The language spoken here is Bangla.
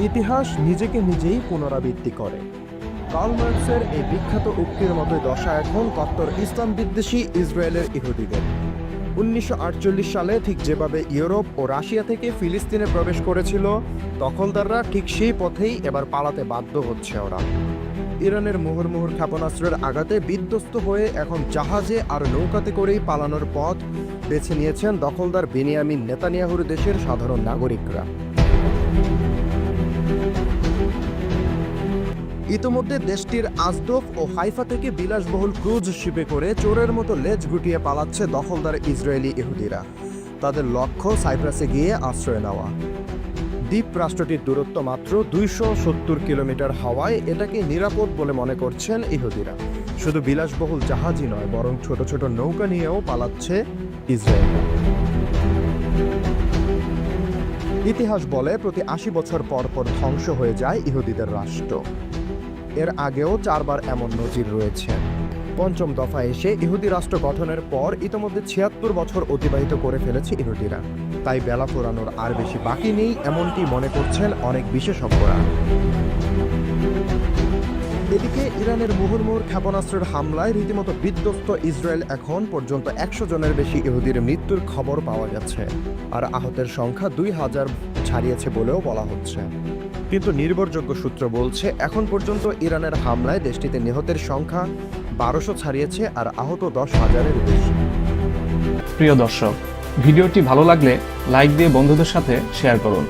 ইতিহাস নিজেকে নিজেই পুনরাবৃত্তি করে। কার্ল মার্কসের এই বিখ্যাত উক্তির মতোই দশা এখন কট্টর ইসলাম বিদ্বেষী ইসরায়েলের ইহুদিদের। উনিশশো আটচল্লিশ সালে ঠিক যেভাবে ইউরোপ ও রাশিয়া থেকে ফিলিস্তিনে প্রবেশ করেছিল, দখলদাররা ঠিক সেই পথেই এবার পালাতে বাধ্য হচ্ছে ওরা। ইরানের মুহুর্মুহুর ক্ষেপণাস্ত্রের আঘাতে বিধ্বস্ত হয়ে এখন জাহাজে আর নৌকাতে করেই পালানোর পথ বেছে নিয়েছেন দখলদার বেনিয়ামিন নেতানিয়াহুর দেশের সাধারণ নাগরিকরা। ইতোমধ্যে দেশটির আজদফ ও হাইফা থেকে বিলাসবহুল ক্রুজ শিপে করে চোরের মতো লেজ গুটিয়ে পালাচ্ছে দখলদার ইসরায়েলি ইহুদিরা। তাদের লক্ষ্য সাইপ্রাসে গিয়ে আশ্রয় নেওয়া। দ্বীপ রাষ্ট্রটির দূরত্ব মাত্র দুইশো সত্তর কিলোমিটার হাওয়ায় এটাকে নিরাপদ বলে মনে করছেন ইহুদিরা। শুধু বিলাসবহুল জাহাজই নয়, বরং ছোট ছোট নৌকা নিয়েও পালাচ্ছে ইসরায়েল। ইতিহাস বলে প্রতি আশি বছর পর পর ধ্বংস হয়ে যায় ইহুদিদের রাষ্ট্র। এর আগেও চারবার এমন নজির রয়েছে। পঞ্চম দফা এসে ইহুদি রাষ্ট্র গঠনের পর ইতোমধ্যে ছিয়াত্তর বছর অতিবাহিত করে ফেলেছে ইহুদিরা। তাই বেলা ফোরানোর আর বেশি বাকি নেই, এমনটি মনে করছেন অনেক বিশেষজ্ঞরা। এদিকে ইরানের মুহুর্মুহুর ক্ষেপণাস্ত্রের হামলায় রীতিমতো বিধ্বস্ত ইসরায়েল এখন পর্যন্ত একশো জনের বেশি ইহুদির মৃত্যুর খবর পাওয়া গেছে। আর আহতের সংখ্যা দুই হাজার ছাড়িয়েছে বলেও বলা হচ্ছে। কিন্তু নির্ভরযোগ্য সূত্র বলছে, এখন পর্যন্ত ইরানের হামলায় দেশটিতে নিহতের সংখ্যা বারোশো ছাড়িয়েছে আর আহত দশ হাজারের বেশি। প্রিয় দর্শক, ভিডিওটি ভালো লাগলে লাইক দিয়ে বন্ধুদের সাথে শেয়ার করুন।